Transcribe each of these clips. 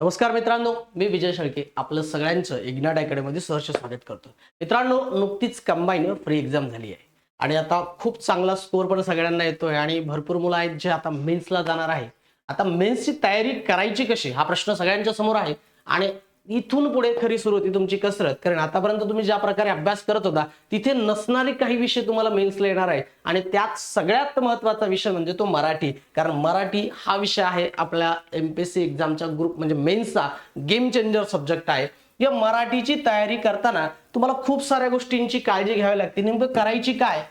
नमस्कार मित्रांनो मी विजय शेळके आपलं सगळ्यांचं इग्नाट अकॅडमीमध्ये सहर्ष स्वागत करतो. मित्रांनो नुकतीच कंबाईन फ्री एक्झाम झाली आहे. आणि आता खूप चांगला स्कोर पण सगळ्यांना येतोय आणि भरपूर मुलं आहेत जे आता मेन्सला जाणार आहे. आता मेन्सची तयारी करायची कशी? हा प्रश्न सगळ्यांच्या समोर आहे. आणि इथून पुढे खरी सुरू होती तुमची कसरत. कारण आतापर्यंत तुम्ही ज्या प्रकारे अभ्यास करत होता तिथे नसणारे काही विषय तुम्हाला मेन्सला येणार आहे. आणि त्यात सगळ्यात महत्त्वाचा विषय म्हणजे तो मराठी. कारण मराठी हा विषय आहे आपल्या एमपीएससी एक्झामच्या ग्रुप म्हणजे मेन्सचा गेम चेंजर सब्जेक्ट आहे. या मराठीची तयारी करताना तुम्हाला खूप साऱ्या गोष्टींची काळजी घ्यावी लागते. नेमकं करायची काय?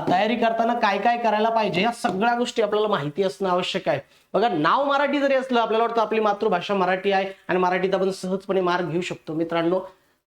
तयारी करताना काय काय करायला पाहिजे या सगळ्या गोष्टी आपल्याला माहिती असणं आवश्यक आहे. बघा नाव मराठी जरी असलं आपल्याला वाटतं आपली मातृभाषा मराठी आहे आणि मराठीत आपण सहजपणे मार्क घेऊ शकतो. मित्रांनो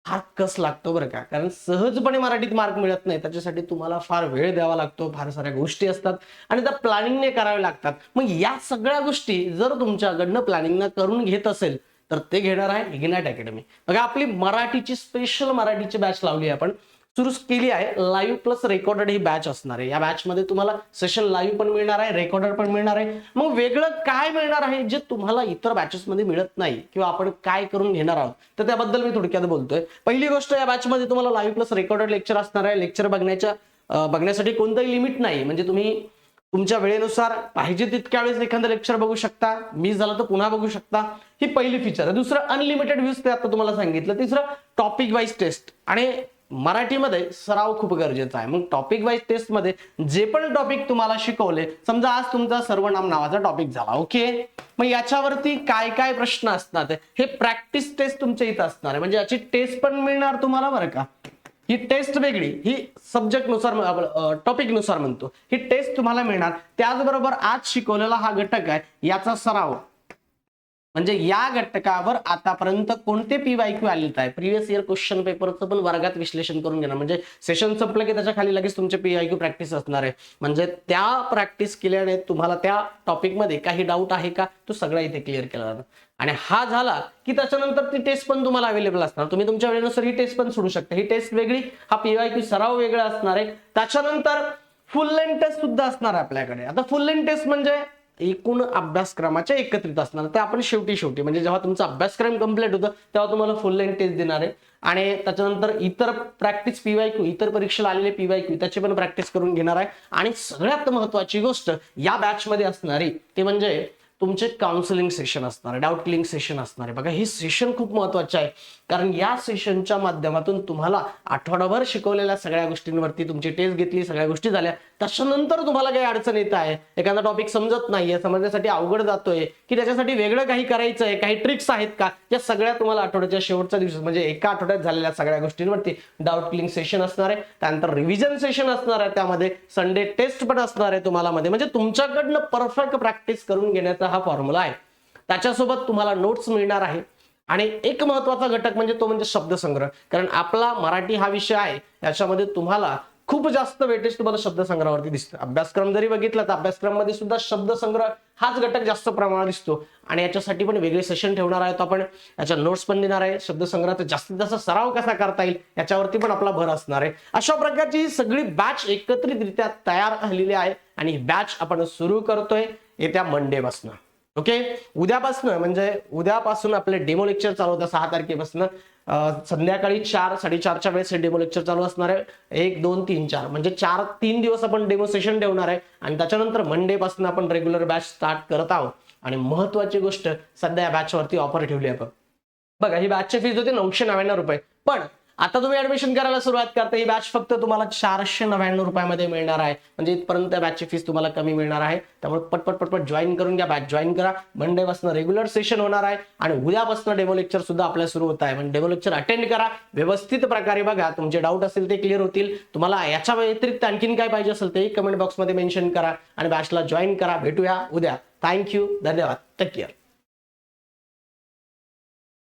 हा कस लागतो बरं का? कारण सहजपणे मराठीत मार्क मिळत नाही त्याच्यासाठी तुम्हाला फार वेळ द्यावा लागतो फार साऱ्या गोष्टी असतात आणि त्या प्लॅनिंगने कराव्या लागतात. मग या सगळ्या गोष्टी जर तुमच्याकडनं प्लॅनिंगनं करून घेत असेल तर ते घेणार आहे इग्नॅट अकॅडमी. बघा आपली मराठीची स्पेशल मराठीची बॅच लावली आहे आपण. सुरू केली आहे. लाईव्ह प्लस रेकॉर्डेड ही बॅच असणार आहे. या बॅच मध्ये तुम्हाला सेशन लाईव्ह पण मिळणार आहे रेकॉर्डेड पण मिळणार आहे. मग वेगळं काय मिळणार आहे जे तुम्हाला इतर बॅचेस मध्ये मिळत नाही किंवा आपण काय करून घेणार आहोत? तर त्याबद्दल मी थोडक्यात बोलतोय. पहिली गोष्ट या बॅच मध्ये तुम्हाला लाईव्ह प्लस रेकॉर्डेड लेक्चर असणार आहे. लेक्चर बघण्याच्या बघण्यासाठी कोणतंही लिमिट नाही. म्हणजे तुम्ही तुमच्या वेळेनुसार पाहिजे तितक्या वेळेस एखादं लेक्चर बघू शकता. मिस झालं तर पुन्हा बघू शकता. ही पहिली फीचर आहे. दुसरं अनलिमिटेड व्ह्यूज ते आता तुम्हाला सांगितलं. तिसरं टॉपिक वाईज टेस्ट आणि मराठीमध्ये सराव खूप गरजेचा आहे. मग टॉपिक वाईज टेस्टमध्ये जे पण टॉपिक तुम्हाला शिकवले समजा आज तुमचा सर्वनाम नावाचा टॉपिक झाला ओके मग याच्यावरती काय काय प्रश्न असणार हे प्रॅक्टिस टेस्ट तुमच्या इथं असणार आहे. म्हणजे याची टेस्ट पण मिळणार तुम्हाला बरं का? ही टेस्ट वेगळी ही सब्जेक्टनुसार टॉपिकनुसार टॉपिकनुसार म्हणतो. ही टेस्ट तुम्हाला मिळणार. त्याचबरोबर आज शिकवलेला हा घटक आहे याचा सराव. म्हणजे या घटकावर आतापर्यंत कोणते पी वाय क्यू आलेत आहे? प्रिव्हियस इयर क्वेश्चन पेपरचं पण वर्गात विश्लेषण करून घेणार. म्हणजे सेशन संपलं की त्याच्याखाली लगेच तुमचे पी वाय क्यू प्रॅक्टिस असणार आहे. म्हणजे त्या प्रॅक्टिस केल्याने तुम्हाला त्या टॉपिकमध्ये काही डाऊट आहे का? तो सगळा इथे क्लिअर केला जातो आणि हा झाला की त्याच्यानंतर ती टेस्ट पण तुम्हाला अवेलेबल असणार. तुम्ही तुमच्या वेळेनुसार ही टेस्ट पण सोडू शकता. ही टेस्ट वेगळी हा पीवाय क्यू सराव वेगळा असणार आहे. त्याच्यानंतर फुल लेन टेस्ट सुद्धा असणार आहे आपल्याकडे. आता फुल लेन टेस्ट म्हणजे एकूण अभ्यासक्रमाच्या एकत्रित असणार. ते आपण शेवटी शेवटी म्हणजे जेव्हा तुमचा अभ्यासक्रम कंप्लीट होतं तेव्हा तुम्हाला फुल लेंथ टेस्ट देणार आहे. आणि त्याच्यानंतर इतर प्रॅक्टिस पीवाय क्यू इतर परीक्षेला आलेले पीवाय क्यू त्याची पण प्रॅक्टिस करून घेणार आहे. आणि सगळ्यात महत्वाची गोष्ट या बॅच मध्ये असणारी ते म्हणजे तुमचे काउन्सिलिंग सेशन असणार आहे डाऊट क्लिंग सेशन असणार आहे. बघा ही सेशन खूप महत्वाचं आहे. कारण या सेशनच्या माध्यमातून तुम्हाला आठवडाभर शिकवलेल्या सगळ्या गोष्टींवरती तुमची टेस्ट घेतली सगळ्या गोष्टी झाल्या. त्याच्यानंतर तुम्हाला काही अडचण येत आहे. एखादा टॉपिक समजत नाहीये समजण्यासाठी अवघड जातोय की त्याच्यासाठी वेगळं काही करायचं आहे काही ट्रिक्स आहेत का? या सगळ्या तुम्हाला आठवड्याच्या शेवटच्या दिवशी म्हणजे एका आठवड्यात झालेल्या सगळ्या गोष्टींवरती डाऊट क्लिंग सेशन असणार आहे. त्यानंतर रिव्हिजन सेशन असणार आहे त्यामध्ये. संडे टेस्ट पण असणार आहे तुम्हाला मध्ये. म्हणजे तुमच्याकडनं परफेक्ट प्रॅक्टिस करून घेण्याचा हा फॉर्म्युला आहे. त्याच्यासोबत तुम्हाला नोट्स मिळणार आहे. आणि एक महत्त्वाचा घटक म्हणजे तो म्हणजे शब्दसंग्रह. कारण आपला मराठी हा विषय आहे याच्यामध्ये तुम्हाला खूप जास्त वेटेज तुम्हाला शब्दसंग्रहावरती दिसतं. अभ्यासक्रम जरी बघितला तर अभ्यासक्रममध्ये सुद्धा शब्दसंग्रह हाच घटक जास्त प्रमाणात दिसतो. आणि याच्यासाठी पण वेगळे सेशन ठेवणार आहेत आपण. याच्या नोट्स पण देणार आहे. शब्दसंग्रहाचा जास्तीत जास्त सराव कसा करता येईल याच्यावरती पण आपला भर असणार आहे. अशा प्रकारची ही सगळी बॅच एकत्रितरित्या तयार झालेली आहे. आणि ही बॅच आपण सुरू करतोय. येत्या मंडेपासनं ओके उद्यापासनं म्हणजे उद्यापासून आपले डेमो लेक्चर चालू होतं सहा तारखेपासून. संध्याकाळी चार साडेचारच्या वेळेस हे डेमो लेक्चर चालू असणार आहे. एक दोन तीन चार. म्हणजे चार तीन दिवस आपण डेमो सेशन ठेवणार आहे. आणि त्याच्यानंतर मंडेपासून आपण रेग्युलर बॅच स्टार्ट करत आहोत. आणि महत्वाची गोष्ट सध्या या बॅचवरती ऑफर ठेवली आहे आपण बघा ही बॅचची फीज होती नऊशे नव्याण्णव रुपये. पण आता तुम्ही ऍडमिशन करायला सुरुवात करता ही बॅच फक्त तुम्हाला चारशे नव्याण्णव रुपयामध्ये मिळणार आहे. म्हणजे इथपर्यंत बॅचची फीस तुम्हाला कमी मिळणार आहे. त्यामुळे पटपट पटपट जॉईन करून घ्या बॅच जॉईन करा. मंडेपासून रेग्युलर सेशन होणार आहे. आणि उद्यापासून डेमो लेक्चर सुद्धा आपल्या सुरू होत आहे. म्हणजे डेमो लेक्चर अटेंड करा. व्यवस्थित प्रकारे बघा. तुमचे डाऊट असेल ते क्लिअर होतील. तुम्हाला याच्या व्यतिरिक्त आणखीन काय पाहिजे असेल तेही कमेंट बॉक्समध्ये मेन्शन करा. आणि बॅचला जॉईन करा. भेटूया उद्या. थँक्यू धन्यवाद. Take care